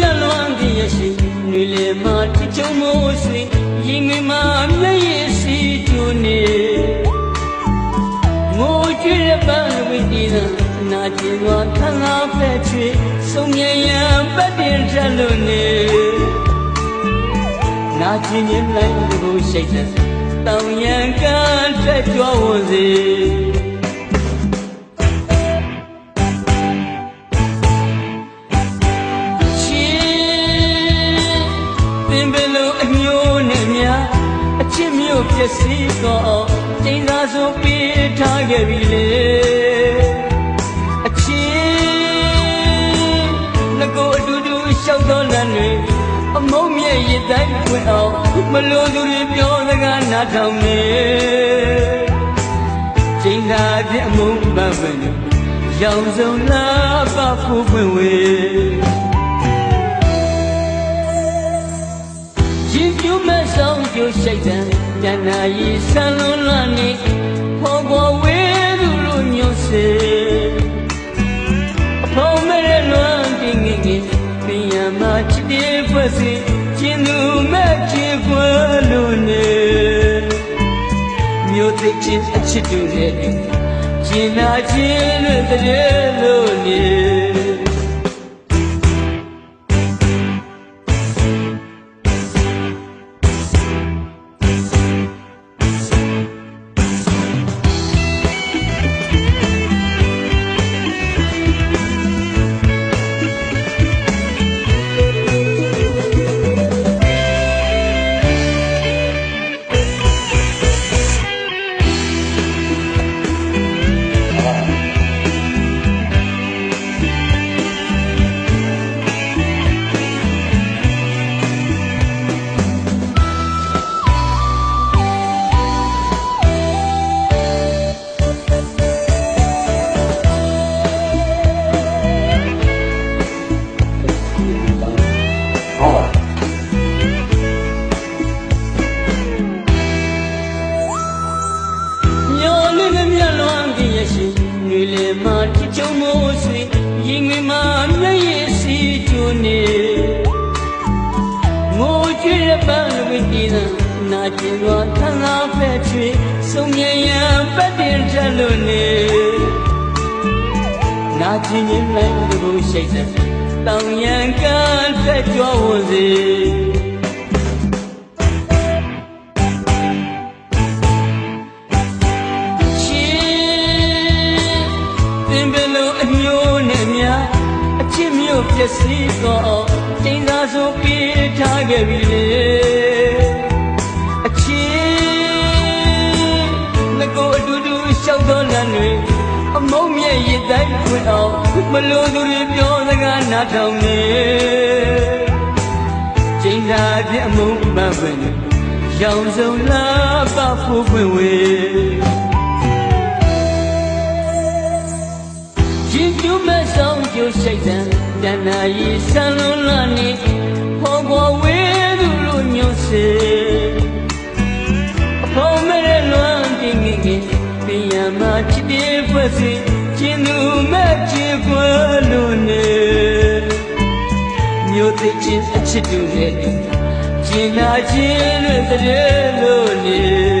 မြတ်လွန်သည်ရရှိနေလေမှာတချုံမိုးဆွေရင်ငယ်မှာမျက်ရည်စီတူနေငိုကြွရပန်းဝိတည်သာနာကျင်သောခန္ဓာဖက်ချွေစုံမြင်ရန်ပတ်တင်ထလို့နေနာကျင်ရင်လိုက်လို့ရှိတ်တဲ့တောင်ရန်ကထွက်ကြွဝင်စေ ပျက်စီးတော့ကျင်းသာဆိုပေးထားခဲ့ပြီလေအချင်းငကိုအတူတူရှောက်တော့လမ်းတွေအမုံမြဲရတိုင်းဝင်အောင်မလို့သူတွေပြောစကားနားထောင်နေကျင်းသာပြအမုံပန်းပင်ရောင်စုံလာပါဖို့ပွင့်ဝေးရင်ပြူမဲ့ဆောင်ကျိုး ရှိတ်တံတဏှာရီဆန်လွန်လွန်နေဖော်ပေါ်ဝေးသူလိုညွတ်စေအဖော်မဲ့လွန်ပြင်းငင်ငင်ပြင်ရမှာချစ်တဲ့ဖွဲ့စီကျင်သူမဲ့ချစ်ခွဲလို့နေမြို့သိချင်းအချစ်တူတဲ့ကျင်နာချင်းလို့တည်းလို့နေ ရရှိငွေလေမှာတချုံမိုးဆွေရင်ငွေမှာမျက်ရည်စီတူနေငိုကြွရပန်းဝိတည်သာနာကျင်သောသံသာဖက်ချွေစုံမြင်ရန်ပတ်တင်ထလို့နေနာကျင်ရင်လိုက်လို့ရှိတ်တဲ့တောင်ရန်ကထွက်ကြွဝင်စေ ပျက်စီးတော့ကျင်းသာဆိုပေးထားခဲ့ပြီလေအချင်းငကိုအတူတူရှောက်တော့လမ်းတွေအမုံမြဲရတိုင်းဝင်အောင်မလို့သူတွေပြောစကားနားထောင်နေကျင်းသာပြအမုံပန်းပင်ရောင်စုံလာပါဖို့ပွင့်ဝေး တံတဏှာရီဆန်လွန်လွန်နေဖော်ပေါ်ဝေးသူလိုညွတ်စေအဖော်မဲ့လွန်ပြင်းငင်ငင်ပြင်ရမှာချစ်တဲ့ဖွဲ့စီကျင်သူမဲ့ချစ်ခွဲလို့နေမြို့သိချင်းအချစ်တူတဲ့ကျင်နာချင်းလို့တည်းလို့နေ